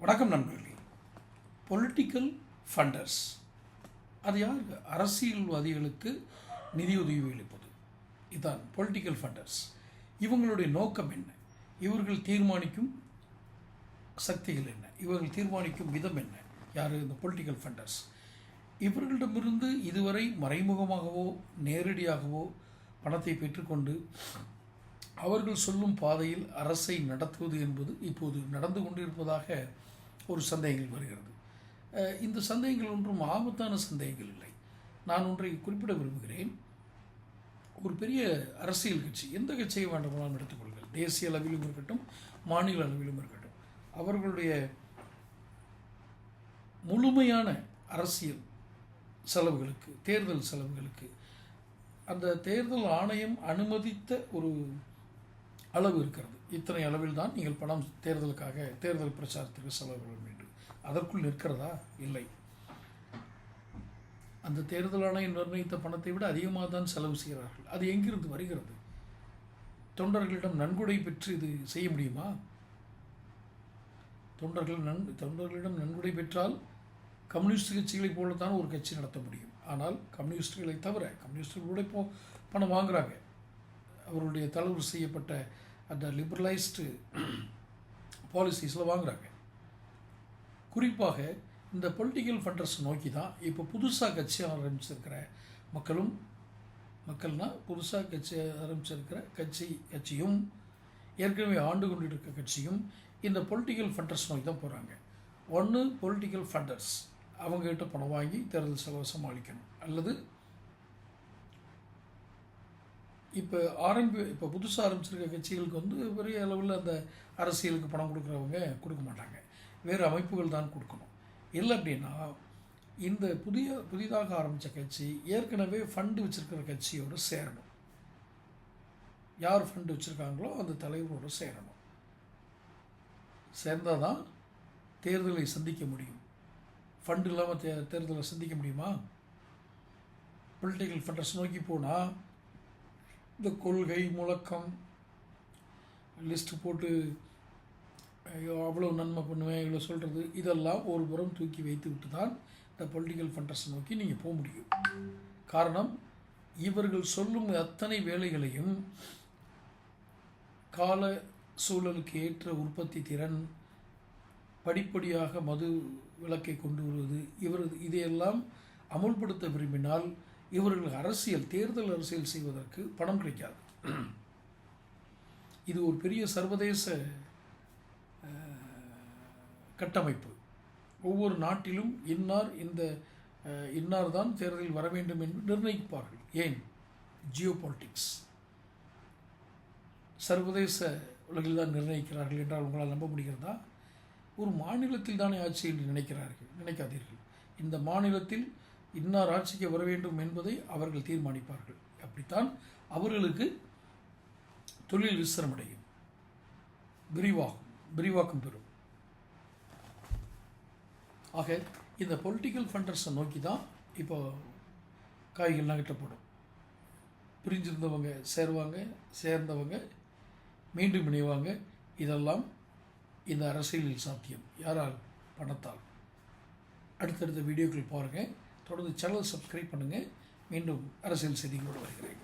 வணக்கம் நண்பர்களே. Political funders அது யார்? அரசியல்வாதிகளுக்கு நிதியுதவி அளிப்பது. இதுதான் பொலிட்டிக்கல் ஃபண்டர்ஸ் இவங்களுடைய நோக்கம் என்ன? இவர்கள் தீர்மானிக்கும் சக்திகள் என்ன? இவர்கள் தீர்மானிக்கும் விதம் என்ன? யார்? இந்த பொலிட்டிக்கல் ஃபண்டர்ஸ் இவர்களிடமிருந்து இதுவரை மறைமுகமாகவோ நேரடியாகவோ பணத்தை பெற்றுக்கொண்டு அவர்கள் சொல்லும் பாதையில் அரசை நடத்துவது என்பது இப்போது நடந்து கொண்டிருப்பதாக ஒரு சந்தேகங்கள் வருகிறது. இந்த சந்தேகங்கள் ஒன்றும் ஆபத்தான சந்தேகங்கள் இல்லை. நான் ஒன்றை குறிப்பிட விரும்புகிறேன். ஒரு பெரிய அரசியல் கட்சி எந்த கட்சியை வேண்டுமானாலும் எடுத்துக்கொள்கள் தேசிய அளவிலும் இருக்கட்டும் மாநில அளவிலும் இருக்கட்டும். அவர்களுடைய முழுமையான அரசியல் செலவுகளுக்கு தேர்தல் செலவுகளுக்கு அந்த தேர்தல் ஆணையம் அனுமதித்த ஒரு அளவு இருக்கிறது. இத்தனை அளவில் தான் நீங்கள் பணம் தேர்தலுக்காக தேர்தல் பிரச்சாரத்திற்கு செலவிட வேண்டும். அதற்குள் நிற்கிறதா? இல்லை. அந்த தேர்தல் ஆணையம் நிர்ணயித்த பணத்தை விட அதிகமாக தான் செலவு செய்கிறார்கள். அது எங்கிருந்து வருகிறது? தொண்டர்களிடம் நன்கொடை பெற்று இது செய்ய முடியுமா? தொண்டர்கள் நன் தொண்டர்களிடம் நன்கொடை பெற்றால் கம்யூனிஸ்ட் கட்சிகளைப் போலத்தான் ஒரு கட்சி நடத்த முடியும். ஆனால் கம்யூனிஸ்டுகளை தவிர கம்யூனிஸ்டுகள் கூட இப்போ பணம் வாங்குறாங்க. அவருடைய தளர்வு செய்யப்பட்ட அந்த லிபரலைஸ்டு பாலிசிஸில் வாங்குறாங்க. குறிப்பாக இந்த பொலிட்டிக்கல் ஃபண்டர்ஸ் நோக்கி தான் இப்போ புதுசாக கட்சி ஆரம்பிச்சிருக்கிற மக்களும் மக்கள்னால் புதுசாக கட்சி ஆரம்பிச்சிருக்கிற கட்சி கட்சியும் ஏற்கனவே ஆண்டு கொண்டு இருக்க கட்சியும் இந்த பொலிட்டிக்கல் ஃபண்டர்ஸ் நோக்கி தான் போகிறாங்க ஒன்று பொலிட்டிக்கல் ஃபண்டர்ஸ் அவங்ககிட்ட பணம் வாங்கி தேர்தல் செலவு சமாளிக்கணும் அல்லது இப்போ ஆரம்பி இப்போ புதுசாக ஆரம்பிச்சிருக்க கட்சிகளுக்கு வந்து பெரிய அளவில் அந்த அரசியலுக்கு பணம் கொடுக்குறவங்க கொடுக்க மாட்டாங்க. வேறு அமைப்புகள் தான் கொடுக்கணும். இல்லை அப்படின்னா இந்த புதிய புதிதாக ஆரம்பித்த கட்சி ஏற்கனவே ஃபண்டு வச்சுருக்கிற கட்சியோடு சேரணும். யார் ஃபண்டு வச்சுருக்காங்களோ அந்த தலைவரோடு சேரணும். சேர்ந்தால் தான் தேர்தலை சந்திக்க முடியும். ஃபண்டு இல்லாமல் தே தேர்தலை சந்திக்க முடியுமா? பொலிட்டிக்கல் ஃபண்டர்ஸ் நோக்கி போனால் இந்த கொள்கை முழக்கம் லிஸ்ட்டு போட்டு ஐயோ அவ்வளோ நன்மை பண்ணுவேன் இவ்வளோ சொல்கிறது இதெல்லாம் ஒரு புறம் தூக்கி வைத்து விட்டு தான் இந்த பொலிட்டிக்கல் ஃபண்டர்ஸ் நோக்கி நீங்கள் போக முடியும். காரணம் இவர்கள் சொல்லும் அத்தனை வேலைகளையும் கால சூழலுக்கு ஏற்ற உற்பத்தி திறன் படிப்படியாக மது விலக்கை கொண்டு வருவது இவர் இதையெல்லாம் அமுல்படுத்த விரும்பினால் இவர்கள் அரசியல் தேர்தல் அரசியல் செய்வதற்கு பணம் கிடைக்காது. இது ஒரு பெரிய சர்வதேச கட்டமைப்பு. ஒவ்வொரு நாட்டிலும் இன்னார் இந்த இன்னார் தான் தேர்தலில் வர வேண்டும் என்று நிர்ணயிப்பார்கள். ஏன்? ஜியோ பாலிட்டிக்ஸ் சர்வதேச உலகில் தான் நிர்ணயிக்கிறார்கள் என்றால் உங்களால் நம்ப முடிகிறதா? ஒரு மாநிலத்தில் தானே ஆட்சி என்று நினைக்கிறார்கள் நினைக்காதீர்கள். இந்த மாநிலத்தில் இன்னார் ஆட்சிக்கு வர வேண்டும் என்பதை அவர்கள் தீர்மானிப்பார்கள். அப்படித்தான் அவர்களுக்கு தொழில் விசிரமடையும் விரிவாகும் விரிவாக்கம் பெறும். ஆக இந்த பொலிட்டிக்கல் ஃபண்டர்ஸை நோக்கி தான் இப்போ காய்கள்லாம் கட்டப்படும். பிரிஞ்சிருந்தவங்க சேருவாங்க சேர்ந்தவங்க மீண்டும் இணைவாங்க. இதெல்லாம் இந்த அரசியலில் சாத்தியம். யாரால்? பணத்தால். அடுத்தடுத்த வீடியோக்கள் பாருங்கள் தொடர்ந்து சேனல் சப்ஸ்கிரைப் பண்ணுங்கள் மீண்டும் அரசியல் செய்திகளோடு வருகிறேன்.